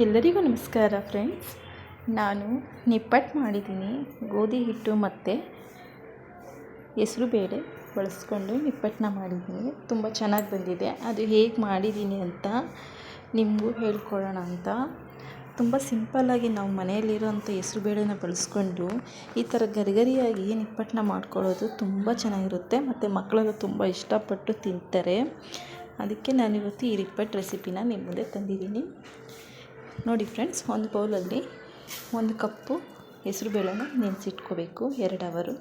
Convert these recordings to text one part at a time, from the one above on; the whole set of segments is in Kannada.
ಎಲ್ಲರಿಗೂ ನಮಸ್ಕಾರ ಫ್ರೆಂಡ್ಸ್. ನಾನು ನಿಪ್ಪಟ್ಟು ಮಾಡಿದ್ದೀನಿ. ಗೋಧಿ ಹಿಟ್ಟು ಮತ್ತು ಹೆಸ್ರುಬೇಳೆ ಬಳಸ್ಕೊಂಡು ನಿಪ್ಪಟ್ಟನ್ನ ಮಾಡಿದ್ದೀನಿ. ತುಂಬ ಚೆನ್ನಾಗಿ ಬಂದಿದೆ. ಅದು ಹೇಗೆ ಮಾಡಿದ್ದೀನಿ ಅಂತ ನಿಮಗೂ ಹೇಳ್ಕೊಳ್ಳೋಣ ಅಂತ. ತುಂಬ ಸಿಂಪಲ್ಲಾಗಿ ನಾವು ಮನೆಯಲ್ಲಿರೋಂಥ ಹೆಸ್ರುಬೇಳೆನ ಬಳಸ್ಕೊಂಡು ಈ ಥರ ಗರಿಗರಿಯಾಗಿ ನಿಪ್ಪಟ್ಟನ್ನ ಮಾಡ್ಕೊಳ್ಳೋದು ತುಂಬ ಚೆನ್ನಾಗಿರುತ್ತೆ. ಮತ್ತು ಮಕ್ಕಳೆಲ್ಲ ತುಂಬ ಇಷ್ಟಪಟ್ಟು ತಿಂತಾರೆ. ಅದಕ್ಕೆ ನಾನಿವತ್ತು ಈ ನಿಪ್ಪಟ್ಟು ರೆಸಿಪಿನ ನಿಮ್ಮ ಮುಂದೆ ತಂದಿದ್ದೀನಿ. ನೋಡಿ ಫ್ರೆಂಡ್ಸ್, ಒಂದು ಬೌಲಲ್ಲಿ ಒಂದು ಕಪ್ಪು ಹೆಸ್ರುಬೇಳೆನ ನೆನೆಸಿಟ್ಕೋಬೇಕು, ಎರಡು ಅವರು.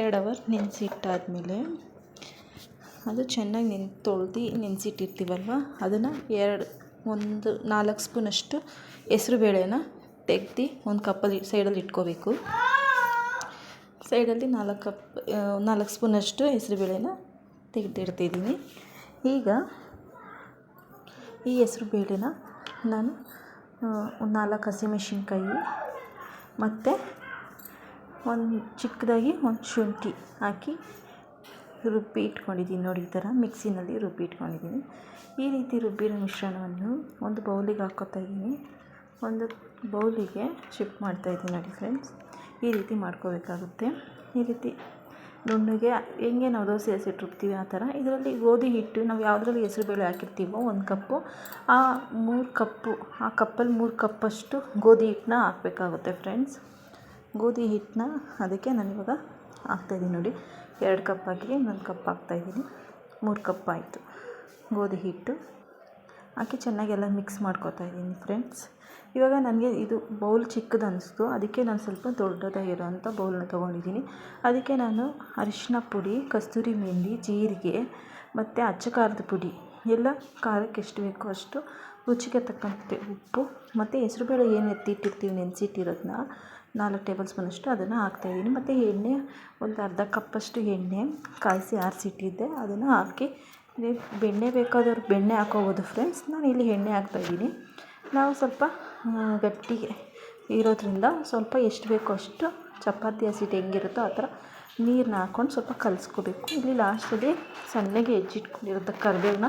ಎರಡು ಅವರ್ ನೆನೆಸಿಟ್ಟಾದ್ಮೇಲೆ ಅದು ಚೆನ್ನಾಗಿ ನೆನ್, ತೊಳ್ದು ನೆನೆಸಿಟ್ಟಿರ್ತೀವಲ್ವ? ಅದನ್ನು ಎರಡು, ಒಂದು ನಾಲ್ಕು ಸ್ಪೂನಷ್ಟು ಹೆಸ್ರುಬೇಳೆನ ತೆಗ್ದು ಒಂದು ಕಪ್ಪಲ್ಲಿ, ಸೈಡಲ್ಲಿ ಇಟ್ಕೋಬೇಕು. ಸೈಡಲ್ಲಿ ನಾಲ್ಕು ಕಪ್ ನಾಲ್ಕು ಸ್ಪೂನಷ್ಟು ಹೆಸ್ರುಬೇಳೆನ ತೆಗೆದಿಡ್ತಿದ್ದೀನಿ. ಈಗ ಈ ಹೆಸ್ರುಬೇಳೆನ ನಾನು ಒಂದು ನಾಲ್ಕು ಹಸಿಮೆಣ್ಸಿನ್ಕಾಯಿ ಮತ್ತು ಒಂದು ಚಿಕ್ಕದಾಗಿ ಒಂದು ಶುಂಠಿ ಹಾಕಿ ರುಬ್ಬಿ ಇಟ್ಕೊಂಡಿದ್ದೀನಿ ನೋಡಿ ಈ ಥರ ಮಿಕ್ಸಿನಲ್ಲಿ ರುಬ್ಬಿ ಇಟ್ಕೊಂಡಿದ್ದೀನಿ ಈ ರೀತಿ ರುಬ್ಬಿರೋ ಮಿಶ್ರಣವನ್ನು ಒಂದು ಬೌಲಿಗೆ ಹಾಕ್ಕೋತಾ ಇದ್ದೀನಿ. ಒಂದು ಬೌಲಿಗೆ ಶಿಫ್ಟ್ ಮಾಡ್ತಾಯಿದ್ದೀನಿ ನೋಡಿ ಫ್ರೆಂಡ್ಸ್ ಈ ರೀತಿ ಮಾಡ್ಕೋಬೇಕಾಗುತ್ತೆ. ಈ ರೀತಿ ನುಣ್ಣಗೆ ಹೆಂಗೆ ನಾವು ದೋಸೆ ಹಸಿಟ್ಟಿರ್ತೀವಿ ಆ ಥರ. ಇದರಲ್ಲಿ ಗೋಧಿ ಹಿಟ್ಟು ನಾವು ಯಾವುದ್ರಲ್ಲಿ ಹೆಸ್ರುಬೇಳೆ ಹಾಕಿರ್ತೀವೋ ಒಂದು ಕಪ್ಪು. ಆ ಮೂರು ಕಪ್ಪು, ಆ ಕಪ್ಪಲ್ಲಿ ಮೂರು ಕಪ್ಪಷ್ಟು ಗೋಧಿ ಹಿಟ್ಟನ್ನ ಹಾಕಬೇಕಾಗುತ್ತೆ ಫ್ರೆಂಡ್ಸ್ ಗೋಧಿ ಹಿಟ್ಟನ್ನ ಅದಕ್ಕೆ ನಾನಿವಾಗ ಹಾಕ್ತಾಯಿದ್ದೀನಿ ನೋಡಿ. ಎರಡು ಕಪ್ ಹಾಕಿ ಇನ್ನೊಂದು ಕಪ್ ಹಾಕ್ತಾಯಿದ್ದೀನಿ ಮೂರು ಕಪ್ ಆಯಿತು. ಗೋಧಿ ಹಿಟ್ಟು. ಹಾಕಿ ಚೆನ್ನಾಗೆಲ್ಲ ಮಿಕ್ಸ್ ಮಾಡ್ಕೊತಾ ಇದ್ದೀನಿ ಫ್ರೆಂಡ್ಸ್. ಇವಾಗ ನನಗೆ ಇದು ಬೌಲ್ ಚಿಕ್ಕದು ಅನ್ನಿಸ್ತು ಅದಕ್ಕೆ ನಾನು ಸ್ವಲ್ಪ ದೊಡ್ಡದಾಗಿರೋಂಥ ಬೌಲನ್ನ ತೊಗೊಂಡಿದ್ದೀನಿ. ಅದಕ್ಕೆ ನಾನು ಅರಿಶಿನ ಪುಡಿ, ಕಸ್ತೂರಿ ಮೆಹಂದಿ ಜೀರಿಗೆ ಮತ್ತು ಅಚ್ಚ ಖಾರದ ಪುಡಿ. ಎಲ್ಲ ಖಾರಕ್ಕೆ ಎಷ್ಟು ಬೇಕೋ ಅಷ್ಟು ರುಚಿಗೆ ತಕ್ಕಂತೆ ಉಪ್ಪು ಮತ್ತು ಹೆಸ್ರುಬೇಳೆ ಏನು ಎತ್ತಿಟ್ಟಿರ್ತೀವಿ ನೆನೆಸಿಟ್ಟಿರೋದನ್ನ ನಾಲ್ಕು ಟೇಬಲ್ ಸ್ಪೂನಷ್ಟು ಅದನ್ನು ಹಾಕ್ತಾಯಿದ್ದೀನಿ ಮತ್ತು ಎಣ್ಣೆ ಒಂದು ಅರ್ಧ ಕಪ್ಪಷ್ಟು ಎಣ್ಣೆ ಕಾಯಿಸಿ ಆರಿಸಿಟ್ಟಿದ್ದೆ. ಅದನ್ನು ಹಾಕಿ ಬೆಣ್ಣೆ ಬೇಕಾದವ್ರು ಬೆಣ್ಣೆ ಹಾಕ್ಕೋಬೋದು ಫ್ರೆಂಡ್ಸ್ ನಾನು ಇಲ್ಲಿ ಎಣ್ಣೆ ಹಾಕ್ತಾಯಿದ್ದೀನಿ ನಾವು ಸ್ವಲ್ಪ ಗಟ್ಟಿಗೆ ಇರೋದ್ರಿಂದ ಸ್ವಲ್ಪ ಎಷ್ಟು ಬೇಕೋ ಅಷ್ಟು ಚಪಾತಿ ಹಸಿಟ್ಟು ಹೆಂಗಿರುತ್ತೋ ಆ ಥರ ನೀರನ್ನ ಹಾಕ್ಕೊಂಡು ಸ್ವಲ್ಪ ಕಲಸ್ಕೋಬೇಕು. ಇಲ್ಲಿ ಲಾಸ್ಟಲ್ಲಿ ಸಣ್ಣಗೆ ಹೆಚ್ಚಿಟ್ಕೊಂಡಿರೋಂಥ ಕರ್ಬೇವನ್ನ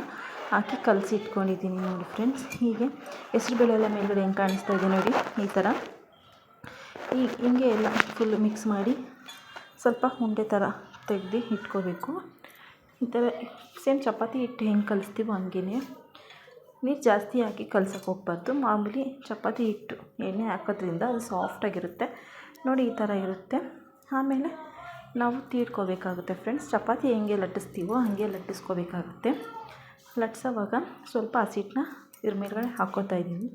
ಹಾಕಿ ಕಲಸಿ ಇಟ್ಕೊಂಡಿದ್ದೀನಿ ನೋಡಿ ಫ್ರೆಂಡ್ಸ್ ಹೀಗೆ ಹೆಸ್ರುಬೇಳೆ ಎಲ್ಲ ಮೇಲ್ಗಡೆ ಹೆಂಗೆ ಕಾಣಿಸ್ತಾ ಇದೆ ನೋಡಿ ಈ ಥರ. ಈ ಹಿಂಗೆ ಎಲ್ಲ ಫುಲ್ ಮಿಕ್ಸ್ ಮಾಡಿ ಸ್ವಲ್ಪ ಉಂಡೆ ಥರ ತೆಗ್ದು ಇಟ್ಕೋಬೇಕು. ಈ ಥರ ಸೇಮ್ ಚಪಾತಿ ಹಿಟ್ಟು ಹೆಂಗೆ ಕಲಿಸ್ತೀವೋ ಹಂಗೇ ನೀರು ಜಾಸ್ತಿ ಹಾಕಿ ಕಲ್ಸೋಕೆ ಹೋಗ್ಬಾರ್ದು. ಮಾಮೂಲಿ ಚಪಾತಿ ಹಿಟ್ಟು ಎಣ್ಣೆ ಹಾಕೋದ್ರಿಂದ ಅದು ಸಾಫ್ಟಾಗಿರುತ್ತೆ. ನೋಡಿ ಈ ಥರ ಇರುತ್ತೆ. ಆಮೇಲೆ ನಾವು ತೀಡ್ಕೋಬೇಕಾಗುತ್ತೆ ಫ್ರೆಂಡ್ಸ್. ಚಪಾತಿ ಹೆಂಗೆ ಲಟ್ಟಿಸ್ತೀವೋ ಹಾಗೆ ಲಟ್ಟಿಸ್ಕೋಬೇಕಾಗುತ್ತೆ. ಲಟ್ಸೋವಾಗ ಸ್ವಲ್ಪ ಹಸಿಟ್ಟನ್ನ ಇದ್ರ ಮೇಲ್ಗಡೆ ಹಾಕ್ಕೋತಾ ಇದ್ದೀನಿ.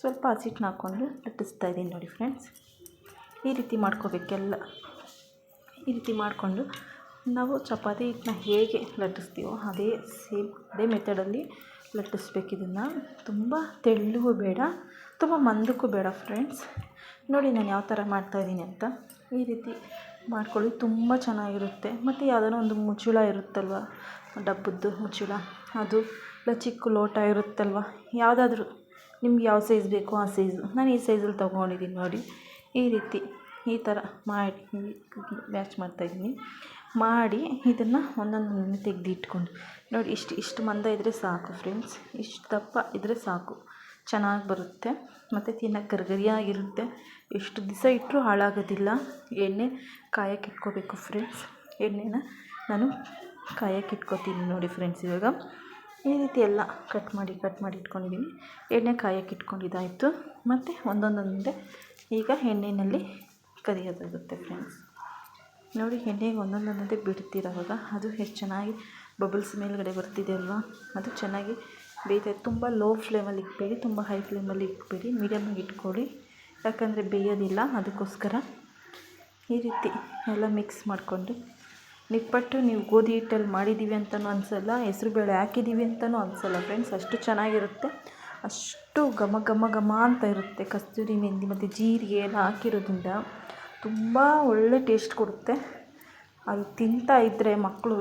ಸ್ವಲ್ಪ ಹಸಿಟ್ಟನ್ನ ಹಾಕ್ಕೊಂಡು ಲಟ್ಟಿಸ್ತಾ ಇದ್ದೀನಿ ನೋಡಿ ಫ್ರೆಂಡ್ಸ್. ಈ ರೀತಿ ಮಾಡ್ಕೋಬೇಕೆಲ್ಲ. ಈ ರೀತಿ ಮಾಡಿಕೊಂಡು ನಾವು ಚಪಾತಿ ಹಿಟ್ಟನ್ನ ಹೇಗೆ ಲಟ್ಟಿಸ್ತೀವೋ ಅದೇ ಸೇಮ್, ಅದೇ ಮೆಥಡಲ್ಲಿ ಲಟ್ಟಿಸ್ಬೇಕು ಇದನ್ನು. ತುಂಬ ತೆಳ್ಳಗೂ ಬೇಡ, ತುಂಬ ಮಂದಕ್ಕೂ ಬೇಡ ಫ್ರೆಂಡ್ಸ್ ನೋಡಿ ನಾನು ಯಾವ ಥರ ಮಾಡ್ತಾಯಿದ್ದೀನಿ ಅಂತ. ಈ ರೀತಿ ಮಾಡ್ಕೊಳ್ಳಿ, ತುಂಬ ಚೆನ್ನಾಗಿರುತ್ತೆ. ಮತ್ತು ಯಾವುದಾನ ಒಂದು ಮುಚ್ಚುಳ ಇರುತ್ತಲ್ವ? ಡಬ್ಬದ್ದು ಮುಚ್ಚುಳ. ಅದು ಇಲ್ಲ, ಚಿಕ್ಕ ಲೋಟ ಇರುತ್ತಲ್ವ? ಯಾವುದಾದ್ರೂ ನಿಮ್ಗೆ ಯಾವ ಸೈಜ್ ಬೇಕೋ ಆ ಸೈಜು ನಾನು ಈ ಸೈಜಲ್ಲಿ ತೊಗೊಂಡಿದ್ದೀನಿ ನೋಡಿ. ಈ ರೀತಿ ಈ ಥರ ಮಾಡಿ ಮ್ಯಾಚ್ ಮಾಡ್ತಾಯಿದ್ದೀನಿ ಮಾಡಿ ಇದನ್ನು ಒಂದೊಂದನ್ನು ತೆಗ್ದು ಇಟ್ಕೊಂಡು ನೋಡಿ, ಇಷ್ಟು ಇಷ್ಟು ಮಂದ ಇದ್ದರೆ ಸಾಕು ಫ್ರೆಂಡ್ಸ್ ಇಷ್ಟು ದಪ್ಪ ಇದ್ದರೆ ಸಾಕು. ಚೆನ್ನಾಗಿ ಬರುತ್ತೆ. ಮತ್ತು ತಿನ್ನಕ್ಕೆ ಗರಿಗರಿಯಾಗಿರುತ್ತೆ. ಎಷ್ಟು ದಿವಸ ಇಟ್ಟರೂ ಹಾಳಾಗೋದಿಲ್ಲ. ಎಣ್ಣೆ ಕಾಯಕ್ಕೆ ಇಟ್ಕೋಬೇಕು ಫ್ರೆಂಡ್ಸ್ ಎಣ್ಣೆನ ನಾನು ಕಾಯಕ್ಕೆ ಇಟ್ಕೋತೀನಿ ನೋಡಿ ಫ್ರೆಂಡ್ಸ್ ಇವಾಗ. ಈ ರೀತಿ ಎಲ್ಲ ಕಟ್ ಮಾಡಿ ಕಟ್ ಮಾಡಿ ಇಟ್ಕೊಂಡಿದ್ದೀನಿ ಎಣ್ಣೆ ಕಾಯಕ್ಕೆ ಇಟ್ಕೊಂಡಿದ್ದಾಯಿತು. ಮತ್ತು ಒಂದೊಂದೊಂದೇ ಈಗ ಎಣ್ಣೆಯಲ್ಲಿ ಕರಿಯೋದಾಗುತ್ತೆ ಫ್ರೆಂಡ್ಸ್ ನೋಡಿ ಎಣ್ಣೆಗೆ ಒಂದೊಂದೊಂದೊಂದೇ ಬಿಡ್ತೀರವಾಗ ಅದು ಎಷ್ಟು ಚೆನ್ನಾಗಿ ಬಬಲ್ಸ್ ಮೇಲ್ಗಡೆ ಬರ್ತಿದೆ ಅಲ್ವಾ? ಅದು ಚೆನ್ನಾಗಿ ಬೇಯ್ತಾ ತುಂಬ ಲೋ ಫ್ಲೇಮಲ್ಲಿ ಇಕ್ಬೇಡಿ, ತುಂಬ ಹೈ ಫ್ಲೇಮಲ್ಲಿ ಇಕ್ಬೇಡಿ ಮೀಡಿಯಮ್ಮಾಗಿ ಇಟ್ಕೊಳ್ಳಿ. ಯಾಕಂದರೆ ಬೇಯೋದಿಲ್ಲ ಅದಕ್ಕೋಸ್ಕರ. ಈ ರೀತಿ ಎಲ್ಲ ಮಿಕ್ಸ್ ಮಾಡಿಕೊಂಡು. ನಿಪ್ಪಟ್ಟು ನೀವು ಗೋಧಿ ಹಿಟ್ಟಲ್ಲಿ ಮಾಡಿದ್ದೀವಿ ಅಂತಲೂ ಅನಿಸಲ್ಲ ಹೆಸ್ರುಬೇಳೆ ಹಾಕಿದ್ದೀವಿ ಅಂತಲೂ ಅನಿಸಲ್ಲ ಫ್ರೆಂಡ್ಸ್ ಅಷ್ಟು ಚೆನ್ನಾಗಿರುತ್ತೆ. ಅಷ್ಟು ಘಮ ಘಮ ಘಮ ಅಂತ ಇರುತ್ತೆ ಕಸ್ತೂರಿ ಮೆಂದಿ ಮತ್ತು ಜೀರಿಗೆ ಎಲ್ಲ ಹಾಕಿರೋದ್ರಿಂದ. ತುಂಬ ಒಳ್ಳೆ ಟೇಸ್ಟ್ ಕೊಡುತ್ತೆ. ಅದು ತಿಂತಾ ಇದ್ದರೆ ಮಕ್ಕಳು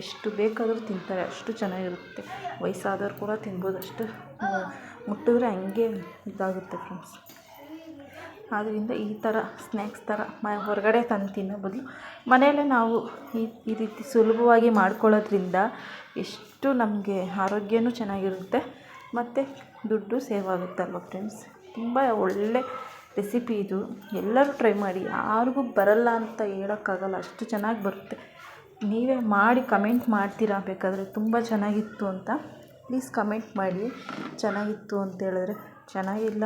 ಎಷ್ಟು ಬೇಕಾದರೂ ತಿಂತಾರೆ, ಅಷ್ಟು ಚೆನ್ನಾಗಿರುತ್ತೆ. ವಯಸ್ಸಾದವ್ರು ಕೂಡ ತಿನ್ಬೋದು ಅಷ್ಟು. ಮುಟ್ಟಿದ್ರೆ ಹಂಗೆ ಇದಾಗುತ್ತೆ ಫ್ರೆಂಡ್ಸ್ ಆದ್ದರಿಂದ ಈ ಥರ ಸ್ನ್ಯಾಕ್ಸ್ ಥರ ಮ ಹೊರಗಡೆ ತಂದು ತಿನ್ನೋ ಬದಲು ಮನೆಯಲ್ಲೇ ನಾವು ಈ ಈ ರೀತಿ ಸುಲಭವಾಗಿ ಮಾಡ್ಕೊಳ್ಳೋದ್ರಿಂದ ಎಷ್ಟು ನಮಗೆ ಆರೋಗ್ಯವೂ ಚೆನ್ನಾಗಿರುತ್ತೆ, ಮತ್ತು ದುಡ್ಡು ಸೇವ್ ಆಗುತ್ತೆ ಅಲ್ವಾ ಫ್ರೆಂಡ್ಸ್ ತುಂಬ ಒಳ್ಳೆ ರೆಸಿಪಿ ಇದು. ಎಲ್ಲರೂ ಟ್ರೈ ಮಾಡಿ. ಯಾರಿಗೂ ಬರಲ್ಲ ಅಂತ ಹೇಳೋಕ್ಕಾಗಲ್ಲ. ಅಷ್ಟು ಚೆನ್ನಾಗಿ ಬರುತ್ತೆ. ನೀವೇ ಮಾಡಿ ಕಮೆಂಟ್ ಮಾಡ್ತೀರಾ ಬೇಕಾದರೆ. ತುಂಬ ಚೆನ್ನಾಗಿತ್ತು ಅಂತ. ಪ್ಲೀಸ್ ಕಮೆಂಟ್ ಮಾಡಿ. ಚೆನ್ನಾಗಿತ್ತು ಅಂತ ಹೇಳಿದ್ರೆ. ಚೆನ್ನಾಗಿಲ್ಲ.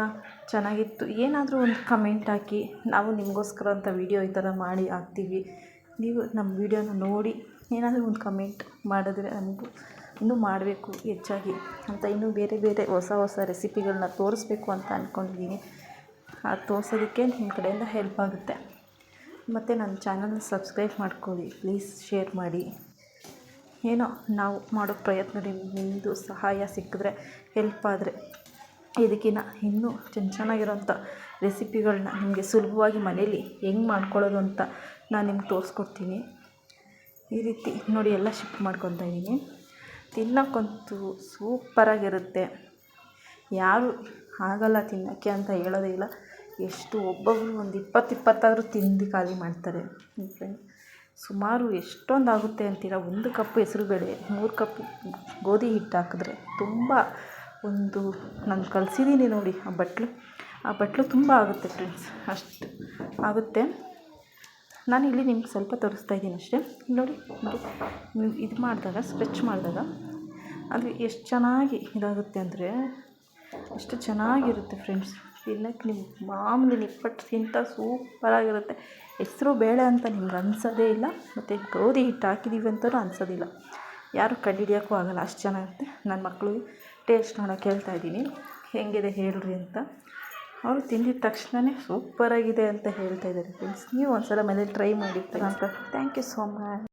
ಚೆನ್ನಾಗಿತ್ತು. ಏನಾದರೂ ಒಂದು ಕಮೆಂಟ್ ಹಾಕಿ. ನಾವು ನಿಮಗೋಸ್ಕರ ಅಂತ ವೀಡಿಯೋ ಈ ಥರ ಮಾಡಿ ಹಾಕ್ತೀವಿ. ನೀವು ನಮ್ಮ ವೀಡಿಯೋನ ನೋಡಿ. ಏನಾದರೂ ಒಂದು ಕಮೆಂಟ್ ಮಾಡಿದ್ರೆ ನಮಗೂ ಇನ್ನೂ ಮಾಡಬೇಕು ಹೆಚ್ಚಾಗಿ ಅಂತ. ಇನ್ನೂ ಬೇರೆ ಬೇರೆ ಹೊಸ ಹೊಸ ರೆಸಿಪಿಗಳನ್ನ ತೋರಿಸ್ಬೇಕು ಅಂತ ಅಂದ್ಕೊಂಡಿದ್ದೀನಿ ಅದು ತೋರ್ಸೋದಕ್ಕೆ ನಿಮ್ಮ ಕಡೆಯಿಂದ ಹೆಲ್ಪ್ ಆಗುತ್ತೆ. ಮತ್ತು ನನ್ನ ಚಾನಲ್ನ ಸಬ್ಸ್ಕ್ರೈಬ್ ಮಾಡ್ಕೊಳ್ಳಿ. ಪ್ಲೀಸ್ ಶೇರ್ ಮಾಡಿ. ಏನೋ ನಾವು ಮಾಡೋ ಪ್ರಯತ್ನ ನಿಮ್ಮದು ಸಹಾಯ ಸಿಕ್ಕಿದ್ರೆ ಹೆಲ್ಪ್ ಆದರೆ ಇದಕ್ಕಿಂತ ಇನ್ನೂ ಚೆನ್ನ ಚೆನ್ನಾಗಿರೋಂಥ ರೆಸಿಪಿಗಳನ್ನ ನಿಮಗೆ ಸುಲಭವಾಗಿ ಮನೇಲಿ ಹೆಂಗೆ ಮಾಡ್ಕೊಳ್ಳೋದು ಅಂತ ನಾನು ನಿಮ್ಗೆ ತೋರಿಸ್ಕೊಡ್ತೀನಿ. ಈ ರೀತಿ ನೋಡಿ ಎಲ್ಲ ಶಿಫ್ಟ್ ಮಾಡ್ಕೊತಾ ಇದ್ದೀನಿ. ತಿನ್ನೋಕ್ಕಂತೂ ಸೂಪರಾಗಿರುತ್ತೆ ಯಾರು ಆಗಲ್ಲ ತಿನ್ನೋಕ್ಕೆ ಅಂತ ಹೇಳೋದೇ ಇಲ್ಲ. ಎಷ್ಟು ಒಬ್ಬೊಬ್ಬರು ಒಂದು ಇಪ್ಪತ್ತು ಇಪ್ಪತ್ತಾದರೂ ತಿಂದು ಖಾಲಿ ಮಾಡ್ತಾರೆ. ಸುಮಾರು ಎಷ್ಟೊಂದು ಆಗುತ್ತೆ ಅಂತೀರ? ಒಂದು ಕಪ್ ಹೆಸ್ರುಬೇಳೆ, ಮೂರು ಕಪ್ ಗೋಧಿ ಹಿಟ್ಟು ಹಾಕಿದ್ರೆ ತುಂಬ ಒಂದು ನಾನು ಕಲಿಸಿದ್ದೀನಿ ನೋಡಿ ಆ ಬಟ್ಲು. ಆ ಬಟ್ಲು ತುಂಬ ಆಗುತ್ತೆ ಫ್ರೆಂಡ್ಸ್ ಅಷ್ಟು ಆಗುತ್ತೆ. ನಾನು ಇಲ್ಲಿ ನಿಮ್ಗೆ ಸ್ವಲ್ಪ ತೋರಿಸ್ತಾ ಇದ್ದೀನಿ ಅಷ್ಟೇ. ನೋಡಿ ಇದು ಮಾಡಿದಾಗ, ಸ್ಟ್ರೆಚ್ ಮಾಡಿದಾಗ ಅದು ಎಷ್ಟು ಚೆನ್ನಾಗಿ ಇದಾಗುತ್ತೆ ಅಂದರೆ ಅಷ್ಟು ಚೆನ್ನಾಗಿರುತ್ತೆ ಫ್ರೆಂಡ್ಸ್ ತಿನ್ನಕ್ಕೆ ನಿಮ್ಗೆ ಮಾಮೂಲಿ ನಿಪ್ಪಟ್ಟು ತಿಂತ ಸೂಪರಾಗಿರುತ್ತೆ. ಹೆಸ್ರು ಬೇಳೆ ಅಂತ ನಿಮ್ಗೆ ಅನ್ಸೋದೇ ಇಲ್ಲ, ಮತ್ತು ಗೋಧಿ ಹಿಟ್ಟು ಹಾಕಿದ್ದೀವಿ ಅಂತಲೂ ಅನ್ಸೋದಿಲ್ಲ ಯಾರು ಕಂಡುಹಿಡಿಯೋಕ್ಕೂ ಆಗಲ್ಲ, ಅಷ್ಟು ಚೆನ್ನಾಗಿರುತ್ತೆ. ನನ್ನ ಮಕ್ಕಳು ಟೇಸ್ಟ್ ನೋಡೋಕೆ ಹೇಳ್ತಾ ಇದ್ದೀನಿ. ಹೇಗಿದೆ ಹೇಳ್ರಿ ಅಂತ. ಅವರು ತಿಂದಿದ ತಕ್ಷಣವೇ ಸೂಪರಾಗಿದೆ ಅಂತ ಹೇಳ್ತಾ ಇದ್ದಾರೆ ಫ್ರೆಂಡ್ಸ್ ನೀವು ಒಂದು ಸಲ ಮನೇಲಿ ಟ್ರೈ ಮಾಡಿ ಥ್ಯಾಂಕ್ ಯು ಸೋ ಮಚ್